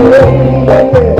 Yeah.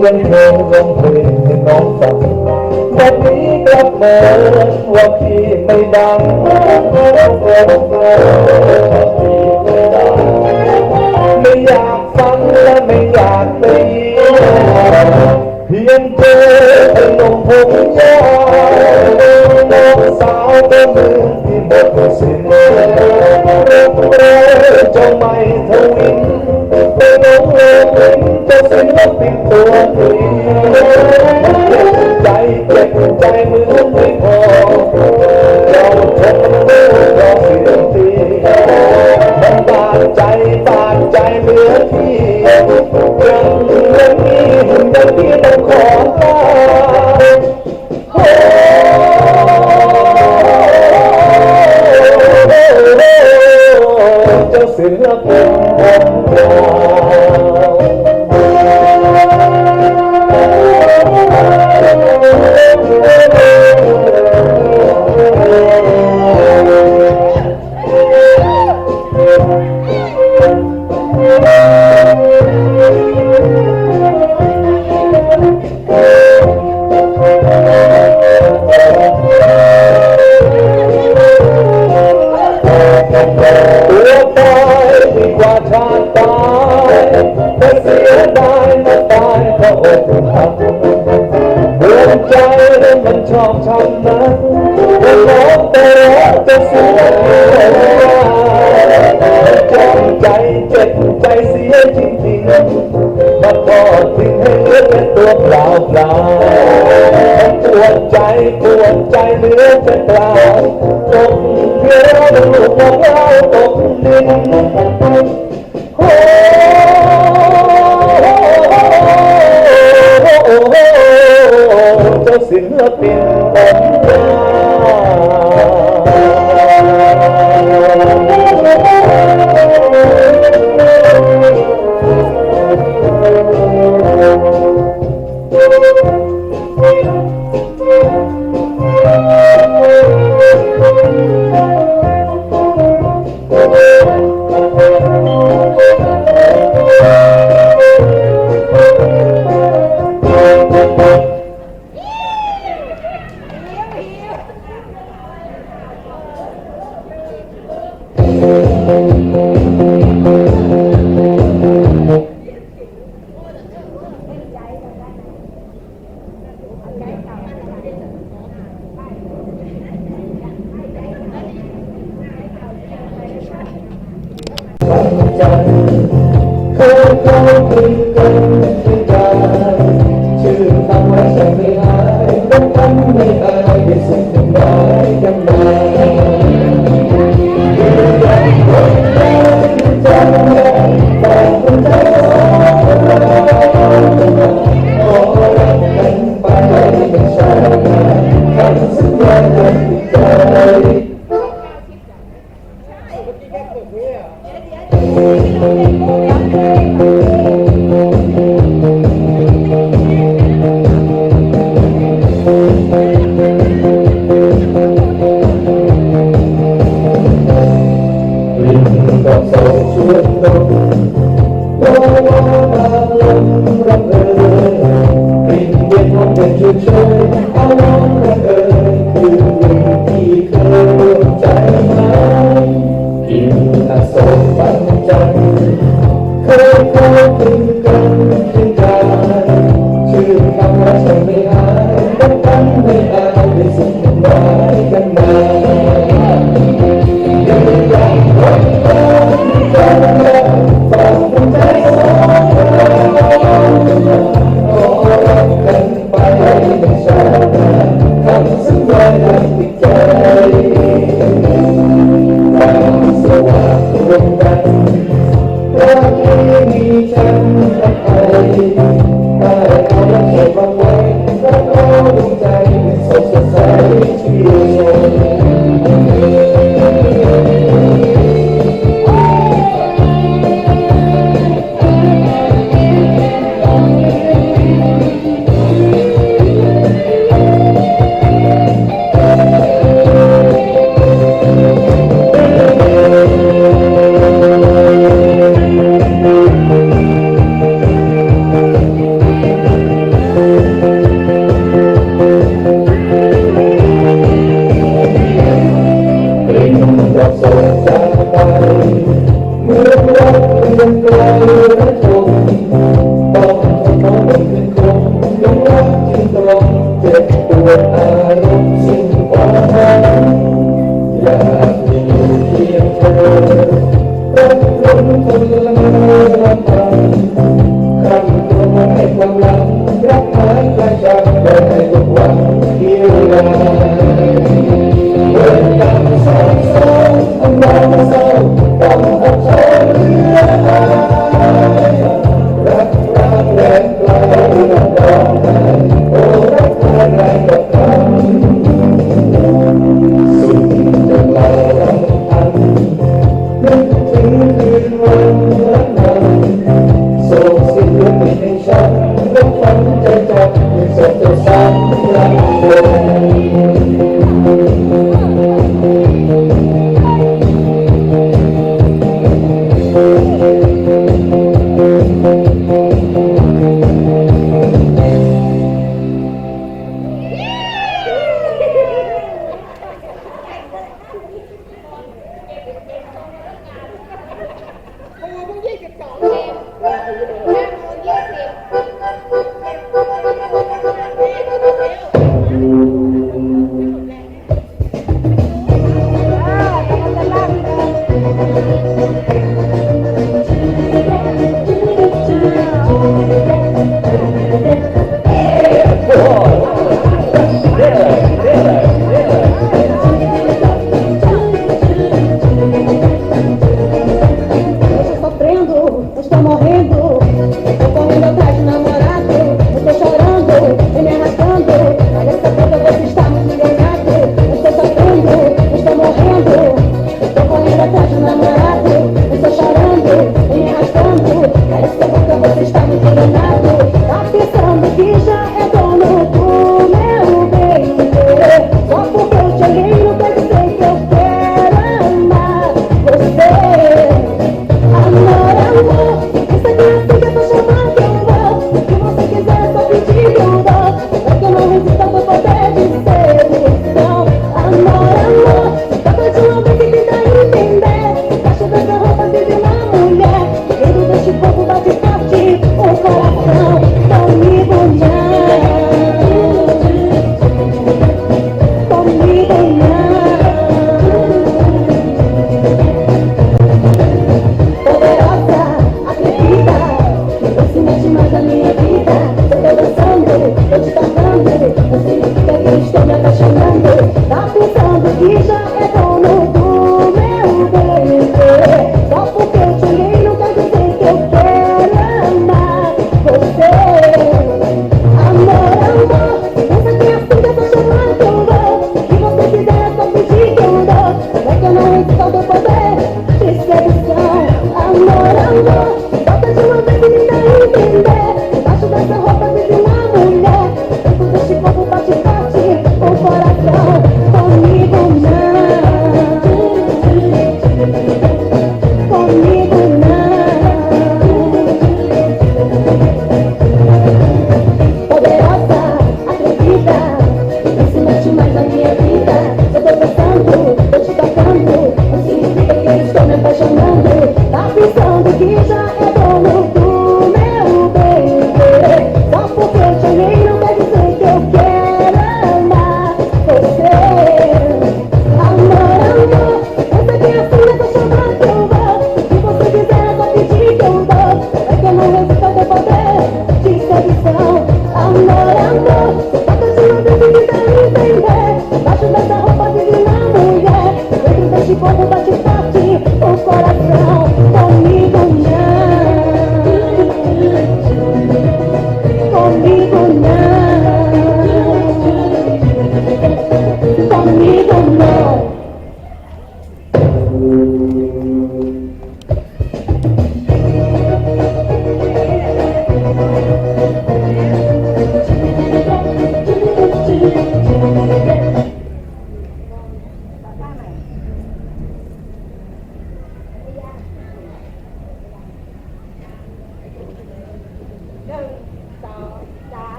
เงินเพลงเงินพลงให้น้องฟังแบบนี้กลับมาว่าพี่ไม่ดังไม่อยากฟังและไม่อยากตีเพียงเธอเป็นลมผมยาว เป็นตัวเองใจเจ็ใจมือไม่พอเราทนรู้สิ่งดีมัดใจบาดใจเหลือที่ยัง ปวดใจปวดใจเหลือจะกล่าวตกเพื่อเราหลุดเราตกดิน Thank. Hallelujah.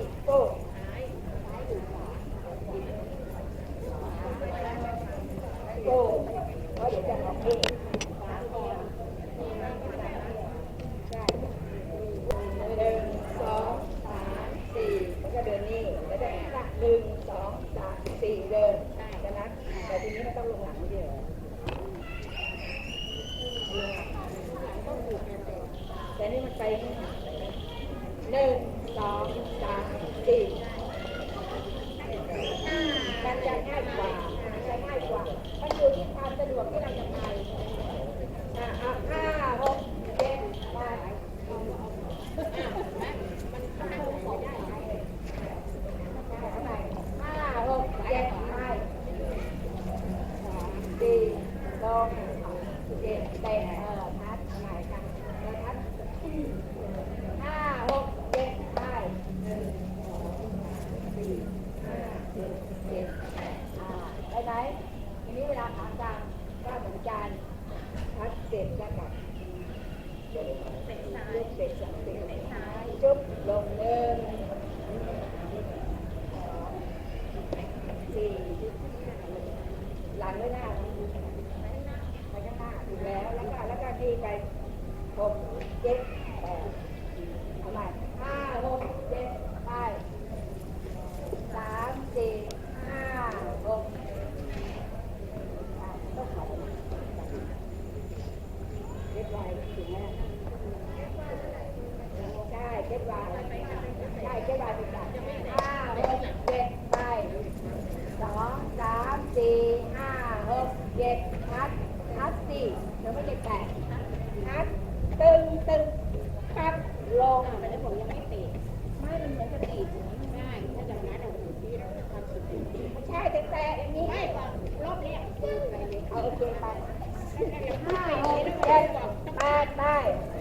三二一，世界和。 ลงแต่ผมยังไม่ติดไม่มันเหมือนสติง่ายถ้าจะมางนั้นเราอยู่ที่เรามสุขใช่แต่แต่อย่งนี้ไม่รอบแรกคืไรเลยเอาโอเคไปห้าหกเจ็ดแปดได้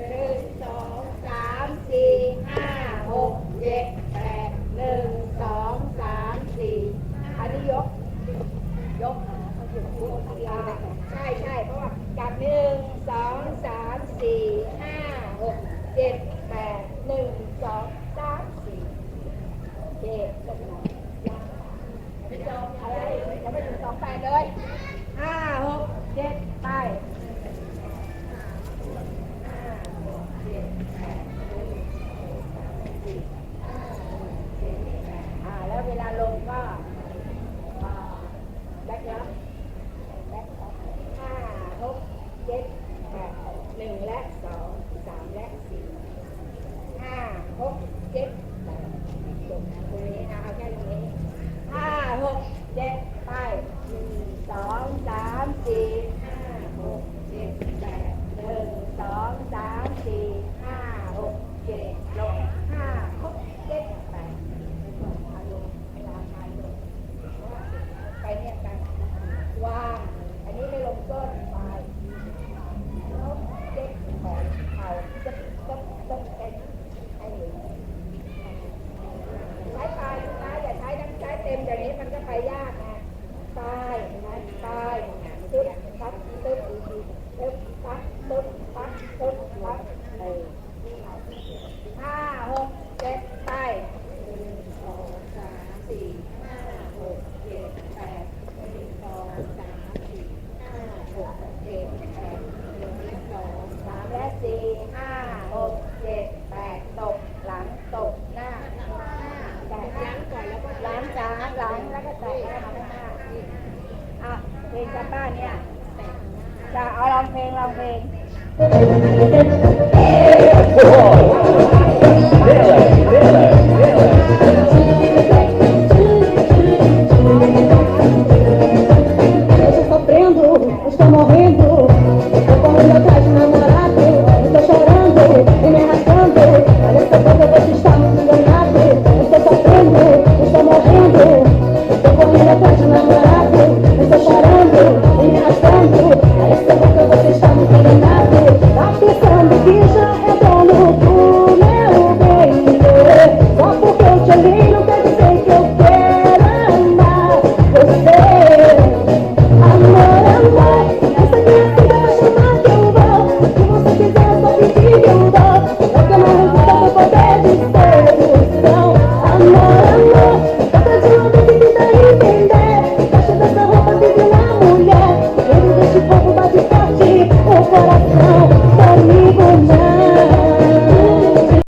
หนึ่งสองสามสี่ห้าหกเจ็ด Eu estou sofrendo, estou morrendo, estou com o meu namorado, estou chorando e me arrastando, olha essa coisa, você está muito enganado, estou sofrendo, estou morrendo, estou com o meu namorado.